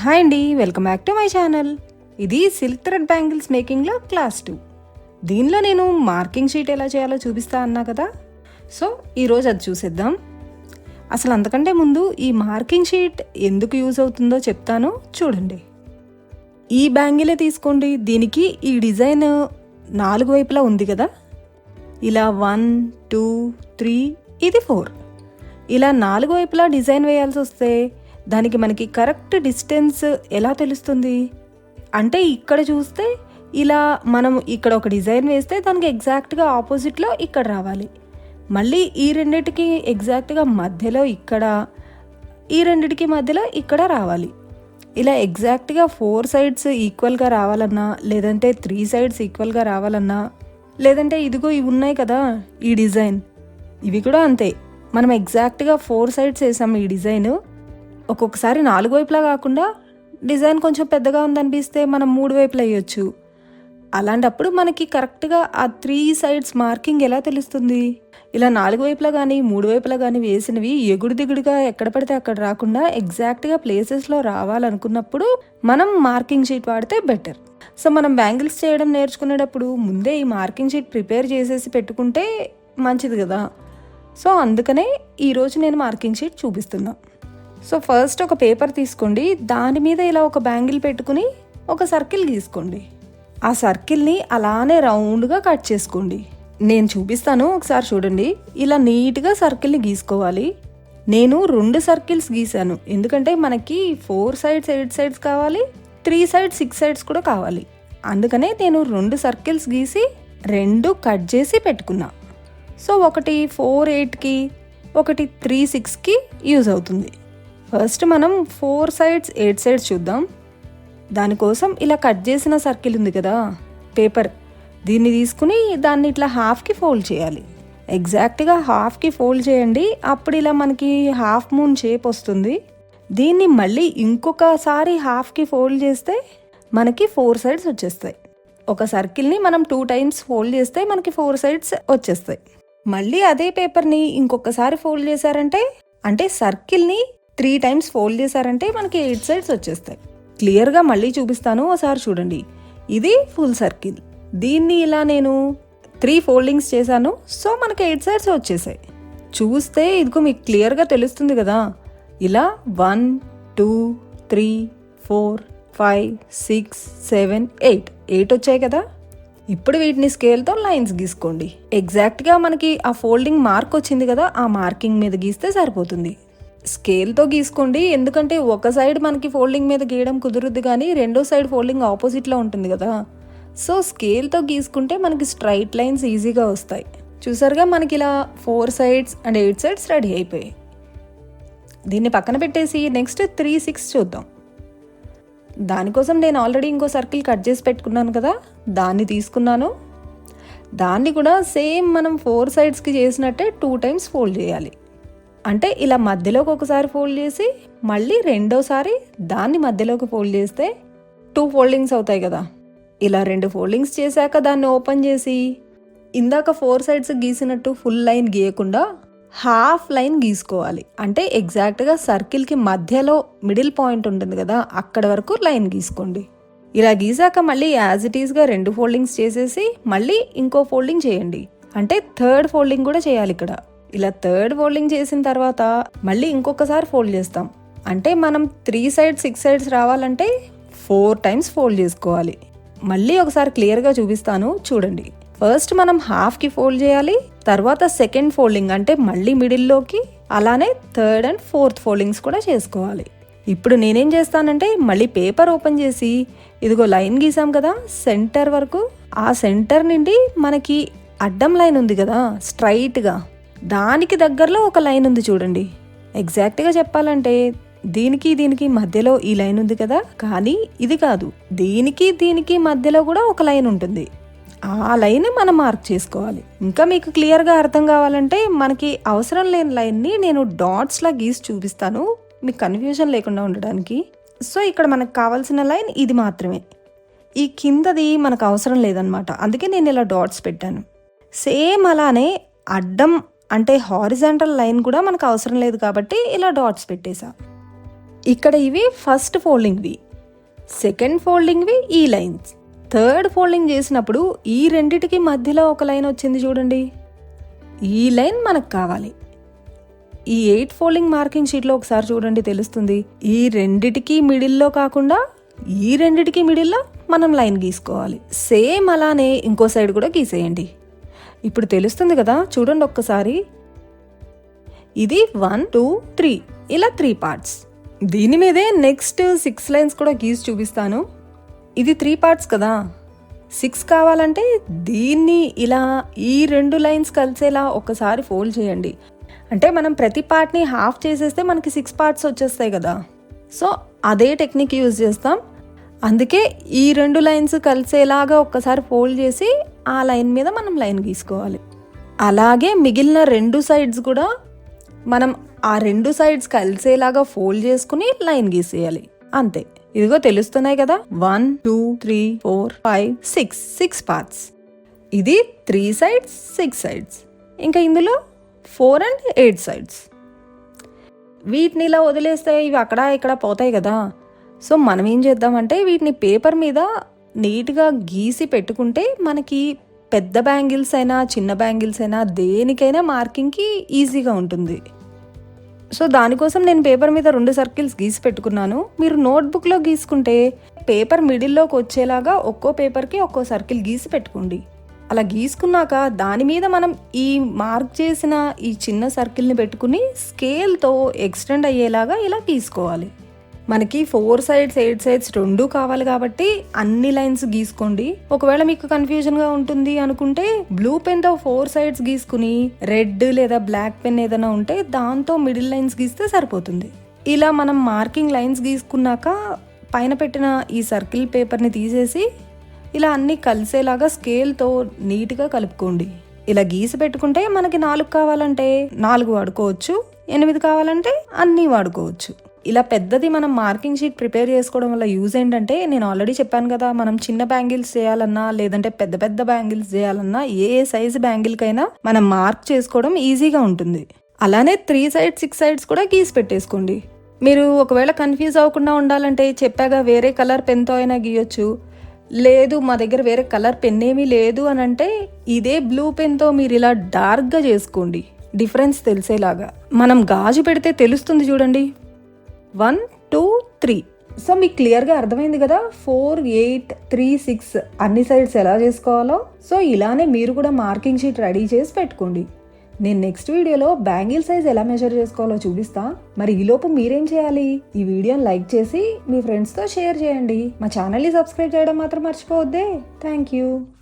Hi అండి welcome back to my channel. ఇది silk thread bangles మేకింగ్లో క్లాస్ టూ. దీనిలో నేను మార్కింగ్ షీట్ ఎలా చేయాలో చూపిస్తా అన్నా కదా? సో ఈరోజు అది చూసేద్దాం. అసలు అంతకంటే ముందు ఈ మార్కింగ్ షీట్ ఎందుకు యూజ్ అవుతుందో చెప్తాను చూడండి. ఈ బ్యాంగిలే తీసుకోండి దీనికి ఈ డిజైన్ నాలుగు వైపులా ఉంది కదా? ఇలా వన్ టూ త్రీ ఇది ఫోర్. ఇలా నాలుగు వైపులా డిజైన్ వేయాల్సి వస్తే దానికి మనకి కరెక్ట్ డిస్టెన్స్ ఎలా తెలుస్తుంది? అంటే ఇక్కడ చూస్తే ఇలా మనం ఇక్కడ ఒక డిజైన్ వేస్తే దానికి ఎగ్జాక్ట్గా ఆపోజిట్లో ఇక్కడ రావాలి. మళ్ళీ ఈ రెండిటికి ఎగ్జాక్ట్గా మధ్యలో ఇక్కడ ఈ రెండిటికి మధ్యలో ఇక్కడ రావాలి. ఇలా ఎగ్జాక్ట్గా ఫోర్ సైడ్స్ ఈక్వల్గా రావాలన్నా లేదంటే త్రీ సైడ్స్ ఈక్వల్గా రావాలన్నా లేదంటే ఇదిగో ఇవి ఉన్నాయి కదా ఈ డిజైన్ ఇవి కూడా అంతే. మనం ఎగ్జాక్ట్గా ఫోర్ సైడ్స్ వేసాం ఈ డిజైన్ ఒక్కొక్కసారి నాలుగు వైపులా కాకుండా డిజైన్ కొంచెం పెద్దగా ఉందనిపిస్తే మనం మూడు వైపులా వేయొచ్చు. అలాంటప్పుడు మనకి కరెక్ట్గా ఆ త్రీ సైడ్స్ మార్కింగ్ ఎలా తెలుస్తుంది? ఇలా నాలుగు వైపులా కానీ మూడు వైపులా కానీ వేసినవి ఎగుడు దిగుడుగా ఎక్కడ పడితే అక్కడ రాకుండా ఎగ్జాక్ట్గా ప్లేసెస్లో రావాలనుకున్నప్పుడు మనం మార్కింగ్ షీట్ వాడితే బెటర్. సో మనం బ్యాంగిల్స్ చేయడం నేర్చుకునేటప్పుడు ముందే ఈ మార్కింగ్ షీట్ ప్రిపేర్ చేసేసి పెట్టుకుంటే మంచిది కదా. సో అందుకనే ఈరోజు నేను మార్కింగ్ షీట్ చూపిస్తున్నాను సో ఫస్ట్ ఒక పేపర్ తీసుకోండి. దాని మీద ఇలా ఒక బ్యాంగిల్ పెట్టుకుని ఒక సర్కిల్ గీసుకోండి. ఆ సర్కిల్ని అలానే రౌండ్గా కట్ చేసుకోండి. నేను చూపిస్తాను ఒకసారి చూడండి. ఇలా నీట్గా సర్కిల్ని గీసుకోవాలి. నేను రెండు సర్కిల్స్ గీసాను. ఎందుకంటే మనకి ఫోర్ సైడ్స్ ఎయిట్ సైడ్స్ కావాలి. త్రీ సైడ్స్ సిక్స్ సైడ్స్ కూడా కావాలి. అందుకనే నేను రెండు సర్కిల్స్ గీసి రెండు కట్ చేసి పెట్టుకున్నా. సో ఒకటి ఫోర్ ఎయిట్కి ఒకటి త్రీ సిక్స్కి యూజ్ అవుతుంది. ఫస్ట్ మనం ఫోర్ సైడ్స్ ఎయిట్ సైడ్స్ చూద్దాం. దానికోసం ఇలా కట్ చేసిన సర్కిల్ ఉంది కదా పేపర్. దీన్ని తీసుకుని దాన్ని ఇట్లా హాఫ్కి ఫోల్డ్ చేయాలి. ఎగ్జాక్ట్గా హాఫ్కి ఫోల్డ్ చేయండి అప్పుడు ఇలా మనకి హాఫ్ మూన్ షేప్ వస్తుంది. దీన్ని మళ్ళీ ఇంకొకసారి హాఫ్కి ఫోల్డ్ చేస్తే మనకి ఫోర్ సైడ్స్ వచ్చేస్తాయి. ఒక సర్కిల్ని మనం టూ టైమ్స్ ఫోల్డ్ చేస్తే మనకి ఫోర్ సైడ్స్ వచ్చేస్తాయి. మళ్ళీ అదే పేపర్ని ఇంకొకసారి ఫోల్డ్ చేశారంటే అంటే సర్కిల్ని త్రీ టైమ్స్ ఫోల్డ్ చేశారంటే మనకి ఎయిట్ సైడ్స్ వచ్చేస్తాయి. క్లియర్గా మళ్ళీ చూపిస్తాను ఒకసారి చూడండి. ఇది ఫుల్ సర్కిల్. దీన్ని ఇలా నేను త్రీ ఫోల్డింగ్స్ చేశాను. సో మనకి ఎయిట్ సైడ్స్ వచ్చేసాయి. చూస్తే ఇదిగో మీకు క్లియర్గా తెలుస్తుంది కదా. ఇలా one two three four five six seven eight. Eight వచ్చాయి కదా. ఇప్పుడు వీటిని స్కేల్తో లైన్స్ గీసుకోండి. ఎగ్జాక్ట్గా మనకి ఆ ఫోల్డింగ్ మార్క్ వచ్చింది కదా. ఆ మార్కింగ్ మీద గీస్తే సరిపోతుంది. స్కేల్తో గీసుకోండి. ఎందుకంటే ఒక సైడ్ మనకి ఫోల్డింగ్ మీద గీయడం కుదురుద్ది కానీ రెండో సైడ్ ఫోల్డింగ్ ఆపోజిట్లో ఉంటుంది కదా. సో స్కేల్తో గీసుకుంటే మనకి స్ట్రైట్ లైన్స్ ఈజీగా వస్తాయి. చూసారుగా మనకి ఇలా four sides and eight sides ready అయిపోయాయి. దీన్ని పక్కన పెట్టేసి నెక్స్ట్ త్రీ సిక్స్ చూద్దాం. దానికోసం నేను ఆల్రెడీ ఇంకో సర్కిల్ కట్ చేసి పెట్టుకున్నాను కదా. దాన్ని తీసుకున్నాను. దాన్ని కూడా సేమ్ మనం ఫోర్ సైడ్స్కి చేసినట్టే టూ టైమ్స్ ఫోల్డ్ చేయాలి. అంటే ఇలా మధ్యలోకి ఒకసారి ఫోల్డ్ చేసి మళ్ళీ రెండోసారి దాన్ని మధ్యలోకి ఫోల్డ్ చేస్తే టూ ఫోల్డింగ్స్ అవుతాయి కదా. ఇలా రెండు ఫోల్డింగ్స్ చేశాక దాన్ని ఓపెన్ చేసి ఇందాక ఫోర్ సైడ్స్ గీసినట్టు ఫుల్ లైన్ గీయకుండా హాఫ్ లైన్ గీసుకోవాలి. అంటే ఎగ్జాక్ట్గా సర్కిల్కి మధ్యలో మిడిల్ పాయింట్ ఉంటుంది కదా అక్కడ వరకు లైన్ గీసుకోండి. ఇలా గీసాక మళ్ళీ యాజ్ ఇట్ ఈస్గా రెండు ఫోల్డింగ్స్ చేసేసి మళ్ళీ ఇంకో ఫోల్డింగ్ చేయండి. అంటే థర్డ్ ఫోల్డింగ్ కూడా చేయాలి ఇక్కడ. ఇలా థర్డ్ ఫోల్డింగ్ చేసిన తర్వాత మళ్ళీ ఇంకొకసారి ఫోల్డ్ చేస్తాం. అంటే మనం త్రీ సైడ్ సిక్స్ సైడ్స్ రావాలంటే ఫోర్ టైమ్స్ ఫోల్డ్ చేసుకోవాలి. మళ్ళీ ఒకసారి క్లియర్గా చూపిస్తాను చూడండి. ఫస్ట్ మనం హాఫ్కి ఫోల్డ్ చేయాలి తర్వాత సెకండ్ ఫోల్డింగ్ అంటే మళ్ళీ మిడిల్లోకి అలానే థర్డ్ అండ్ ఫోర్త్ ఫోల్డింగ్స్ కూడా చేసుకోవాలి. ఇప్పుడు నేనేం చేస్తానంటే మళ్ళీ పేపర్ ఓపెన్ చేసి ఇదిగో లైన్ గీసాం కదా సెంటర్ వరకు. ఆ సెంటర్ నుండి మనకి అడ్డం లైన్ ఉంది కదా స్ట్రైట్గా. దానికి దగ్గరలో ఒక లైన్ ఉంది చూడండి. ఎగ్జాక్ట్గా చెప్పాలంటే దీనికి దీనికి మధ్యలో ఈ లైన్ ఉంది కదా? కానీ ఇది కాదు. దీనికి దీనికి మధ్యలో కూడా ఒక లైన్ ఉంటుంది. ఆ లైన్ మనం మార్క్ చేసుకోవాలి. ఇంకా మీకు క్లియర్గా అర్థం కావాలంటే మనకి అవసరం లేని లైన్ని నేను డాట్స్లా గీసి చూపిస్తాను. మీకు కన్ఫ్యూజన్ లేకుండా ఉండడానికి. సో ఇక్కడ మనకు కావాల్సిన లైన్ ఇది మాత్రమే. ఈ కిందది మనకు అవసరం లేదనమాట అందుకే నేను ఇలా డాట్స్ పెట్టాను. సేమ్ అలానే అడ్డం అంటే హారిజాంటల్ లైన్ కూడా మనకు అవసరం లేదు కాబట్టి ఇలా డాట్స్ పెట్టేసా. ఇక్కడ ఇవి ఫస్ట్ ఫోల్డింగ్వి సెకండ్ ఫోల్డింగ్వి ఈ లైన్స్ థర్డ్ ఫోల్డింగ్ చేసినప్పుడు ఈ రెండిటికి మధ్యలో ఒక లైన్ వచ్చింది చూడండి. ఈ లైన్ మనకు కావాలి. ఈ ఎయిట్ ఫోల్డింగ్ మార్కింగ్ షీట్లో ఒకసారి చూడండి తెలుస్తుంది. ఈ రెండిటికి మిడిల్లో కాకుండా ఈ రెండిటికి మిడిల్లో మనం లైన్ గీసుకోవాలి. సేమ్ అలానే ఇంకో సైడ్ కూడా గీసేయండి. ఇప్పుడు తెలుస్తుంది కదా చూడండి ఒక్కసారి. ఇది వన్ టూ త్రీ. ఇలా త్రీ పార్ట్స్. దీని మీదే నెక్స్ట్ సిక్స్ లైన్స్ కూడా గీసి చూపిస్తాను. ఇది త్రీ పార్ట్స్ కదా. సిక్స్ కావాలంటే దీన్ని ఇలా ఈ రెండు లైన్స్ కలిసేలా ఒకసారి ఫోల్డ్ చేయండి. అంటే మనం ప్రతి పార్ట్ని హాఫ్ చేసేస్తే మనకి సిక్స్ పార్ట్స్ వచ్చేస్తాయి కదా. సో అదే టెక్నిక్ యూజ్ చేస్తాం. అందుకే ఈ రెండు లైన్స్ కలిసేలాగా ఒక్కసారి ఫోల్డ్ చేసి ఆ లైన్ మీద మనం లైన్ గీసుకోవాలి. అలాగే మిగిలిన రెండు సైడ్స్ కూడా మనం ఆ రెండు సైడ్స్ కలిసేలాగా ఫోల్డ్ చేసుకుని లైన్ గీసేయాలి. అంతే. ఇదిగో తెలుస్తున్నాయి కదా? One two three four five six six parts. ఇది త్రీ సైడ్స్ సిక్స్ సైడ్స్. ఇంకా ఇందులో ఫోర్ అండ్ ఎయిట్ సైడ్స్. వీటిని ఇలా వదిలేస్తే ఇవి అక్కడ ఇక్కడ పోతాయి కదా? సో మనం ఏం చేద్దామంటే వీటిని పేపర్ మీద నీట్గా గీసి పెట్టుకుంటే మనకి పెద్ద బ్యాంగిల్స్ అయినా చిన్న బ్యాంగిల్స్ అయినా దేనికైనా మార్కింగ్కి ఈజీగా ఉంటుంది. సో దానికోసం నేను పేపర్ మీద రెండు సర్కిల్స్ గీసి పెట్టుకున్నాను. మీరు నోట్బుక్లో గీసుకుంటే పేపర్ మిడిల్లోకి వచ్చేలాగా ఒక్కో పేపర్కి ఒక్కో సర్కిల్ గీసి పెట్టుకోండి. అలా గీసుకున్నాక దాని మీద మనం ఈ మార్క్ చేసిన ఈ చిన్న సర్కిల్ని పెట్టుకుని స్కేల్తో ఎక్స్టెండ్ అయ్యేలాగా ఇలా గీసుకోవాలి. మనకి ఫోర్ సైడ్స్ ఎయిట్ సైడ్స్ రెండు కావాలి కాబట్టి అన్ని లైన్స్ గీసుకోండి. ఒకవేళ మీకు కన్ఫ్యూజన్గా ఉంటుంది అనుకుంటే బ్లూ పెన్తో ఫోర్ సైడ్స్ గీసుకుని రెడ్ లేదా బ్లాక్ పెన్ ఏదైనా ఉంటే దాంతో మిడిల్ లైన్స్ గీస్తే సరిపోతుంది. ఇలా మనం మార్కింగ్ లైన్స్ గీసుకున్నాక పైన పెట్టిన ఈ సర్కిల్ పేపర్ని తీసేసి ఇలా అన్ని కలిసేలాగా స్కేల్తో నీట్గా కలుపుకోండి. ఇలా గీసి పెట్టుకుంటే మనకి నాలుగు కావాలంటే నాలుగు వాడుకోవచ్చు ఎనిమిది కావాలంటే అన్నీ వాడుకోవచ్చు. ఇలా పెద్దది మనం మార్కింగ్ షీట్ ప్రిపేర్ చేసుకోవడం వల్ల యూజ్ ఏంటంటే నేను ఆల్రెడీ చెప్పాను కదా మనం చిన్న బ్యాంగిల్స్ చేయాలన్నా లేదంటే పెద్ద పెద్ద బ్యాంగిల్స్ చేయాలన్నా ఏ సైజు బ్యాంగిల్కైనా మనం మార్క్ చేసుకోవడం ఈజీగా ఉంటుంది. అలానే త్రీ సైడ్ సిక్స్ సైడ్స్ కూడా గీసి పెట్టేసుకోండి. మీరు ఒకవేళ కన్ఫ్యూజ్ అవ్వకుండా ఉండాలంటే చెప్పాగా వేరే కలర్ పెన్తో అయినా గీయొచ్చు. లేదు మా దగ్గర వేరే కలర్ పెన్ ఏమీ లేదు అని అంటే ఇదే బ్లూ పెన్తో మీరు ఇలా డార్క్గా చేసుకోండి. డిఫరెన్స్ తెలిసేలాగా. మనం గాజు పెడితే తెలుస్తుంది చూడండి. One two three. సో మీకు క్లియర్గా అర్థమైంది కదా ఫోర్ ఎయిట్ త్రీ సిక్స్ అన్ని సైడ్స్ ఎలా చేసుకోవాలో? సో ఇలానే మీరు కూడా మార్కింగ్ షీట్ రెడీ చేసి పెట్టుకోండి. నేను నెక్స్ట్ వీడియోలో బ్యాంగిల్ సైజ్ ఎలా మెజర్ చేసుకోవాలో చూపిస్తా. మరి ఈలోపు మీరేం చేయాలి? ఈ వీడియోని లైక్ చేసి మీ ఫ్రెండ్స్తో షేర్ చేయండి. మా ఛానల్ని సబ్స్క్రైబ్ చేయడం మాత్రం మర్చిపోవద్దే. Thank you.